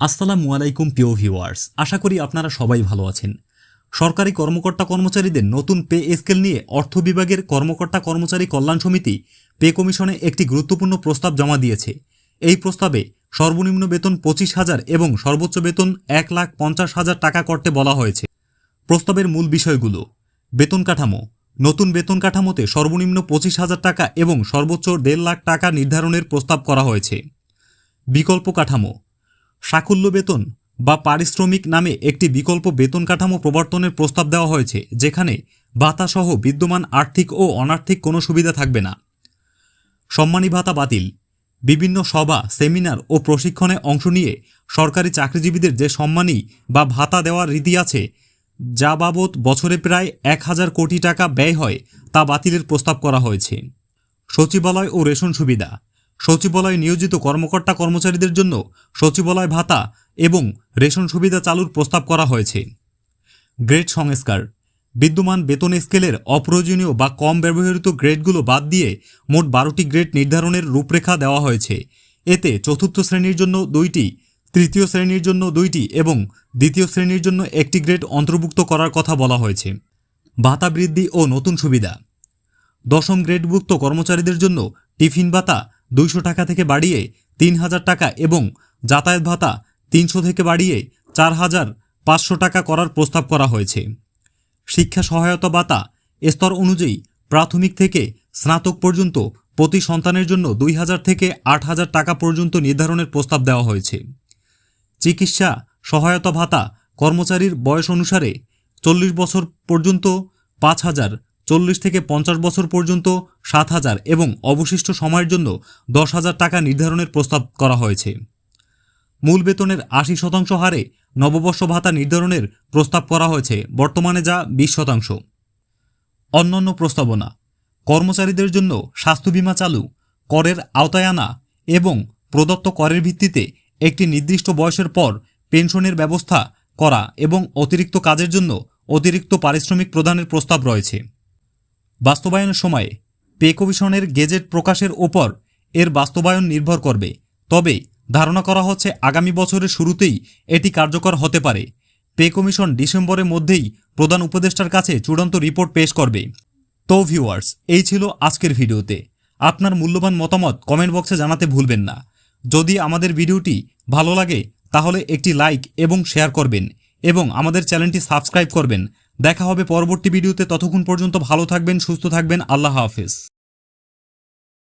আসসালামু আলাইকুম প্রিয় ভিউয়ার্স, আশা করি আপনারা সবাই ভালো আছেন। সরকারি কর্মকর্তা কর্মচারীদের নতুন পে স্কেল নিয়ে অর্থ বিভাগের কর্মকর্তা কর্মচারী কল্যাণ সমিতি পে কমিশনে একটি গুরুত্বপূর্ণ প্রস্তাব জমা দিয়েছে। এই প্রস্তাবে সর্বনিম্ন বেতন পঁচিশ হাজার এবং সর্বোচ্চ বেতন এক লাখ পঞ্চাশ হাজার টাকা করতে বলা হয়েছে। প্রস্তাবের মূল বিষয়গুলো, বেতন কাঠামো, নতুন বেতন কাঠামোতে সর্বনিম্ন পঁচিশ হাজার টাকা এবং সর্বোচ্চ দেড় লাখ টাকা নির্ধারণের প্রস্তাব করা হয়েছে। বিকল্প কাঠামো সাকুল্য বেতন বা পারিশ্রমিক নামে একটি বিকল্প বেতন কাঠামো প্রবর্তনের প্রস্তাব দেওয়া হয়েছে, যেখানে ভাতাসহ বিদ্যমান আর্থিক ও অনার্থিক কোনো সুবিধা থাকবে না। সম্মানী ভাতা বাতিল। বিভিন্ন সভা, সেমিনার ও প্রশিক্ষণে অংশ নিয়ে সরকারি চাকরিজীবীদের যে সম্মানী বা ভাতা দেওয়ার রীতি আছে, যা বাবদ বছরে প্রায় এক হাজার কোটি টাকা ব্যয় হয়, তা বাতিলের প্রস্তাব করা হয়েছে। সচিবালয় ও রেশন সুবিধা। সচিবালয়ে নিয়োজিত কর্মকর্তা কর্মচারীদের জন্য সচিবালয় ভাতা এবং রেশন সুবিধা চালুর প্রস্তাব করা হয়েছে। গ্রেড সংস্কার। বিদ্যমান বেতন স্কেলের অপ্রয়োজনীয় বা কম ব্যবহৃত গ্রেডগুলো বাদ দিয়ে মোট বারোটি গ্রেড নির্ধারণের রূপরেখা দেওয়া হয়েছে। এতে চতুর্থ শ্রেণির জন্য দুইটি, তৃতীয় শ্রেণির জন্য দুইটি এবং দ্বিতীয় শ্রেণির জন্য একটি গ্রেড অন্তর্ভুক্ত করার কথা বলা হয়েছে। ভাতা বৃদ্ধি ও নতুন সুবিধা। দশম গ্রেডভুক্ত কর্মচারীদের জন্য টিফিন ভাতা দুইশো টাকা থেকে বাড়িয়ে তিন হাজার টাকা এবং যাতায়াত ভাতা তিনশো থেকে বাড়িয়ে চার হাজার পাঁচশো টাকা করার প্রস্তাব করা হয়েছে। শিক্ষা সহায়তা ভাতা স্তর অনুযায়ী প্রাথমিক থেকে স্নাতক পর্যন্ত প্রতি সন্তানের জন্য দুই হাজার থেকে আট হাজার টাকা পর্যন্ত নির্ধারণের প্রস্তাব দেওয়া হয়েছে। চিকিৎসা সহায়তা ভাতা কর্মচারীর বয়স অনুসারে চল্লিশ বছর পর্যন্ত পাঁচ হাজার চল্লিশ থেকে পঞ্চাশ বছর পর্যন্ত সাত হাজার এবং অবশিষ্ট সময়ের জন্য দশ হাজার টাকা নির্ধারণের প্রস্তাব করা হয়েছে। মূল বেতনের আশি শতাংশ হারে নববর্ষ ভাতা নির্ধারণের প্রস্তাব করা হয়েছে, বর্তমানে যা বিশ শতাংশ। অন্যান্য প্রস্তাবনা, কর্মচারীদের জন্য স্বাস্থ্য বীমা চালু, করের আওতায় আনা এবং প্রদত্ত করের ভিত্তিতে একটি নির্দিষ্ট বয়সের পর পেনশনের ব্যবস্থা করা এবং অতিরিক্ত কাজের জন্য অতিরিক্ত পারিশ্রমিক প্রদানের প্রস্তাব রয়েছে। বাস্তবায়নের সময়ে পে কমিশনের গেজেট প্রকাশের ওপর এর বাস্তবায়ন নির্ভর করবে। তবে ধারণা করা হচ্ছে আগামী বছরের শুরুতেই এটি কার্যকর হতে পারে। পে কমিশন ডিসেম্বরের মধ্যেই প্রধান উপদেষ্টার কাছে চূড়ান্ত রিপোর্ট পেশ করবে। তো ভিউয়ার্স, এই ছিল আজকের ভিডিওতে। আপনার মূল্যবান মতামত কমেন্ট বক্সে জানাতে ভুলবেন না। যদি আমাদের ভিডিওটি ভালো লাগে, তাহলে একটি লাইক এবং শেয়ার করবেন এবং আমাদের চ্যানেলটি সাবস্ক্রাইব করবেন। দেখা হবে পরবর্তী ভিডিওতে। ততক্ষণ পর্যন্ত ভালো থাকবেন সুস্থ থাকবেন। আল্লাহ হাফেজ।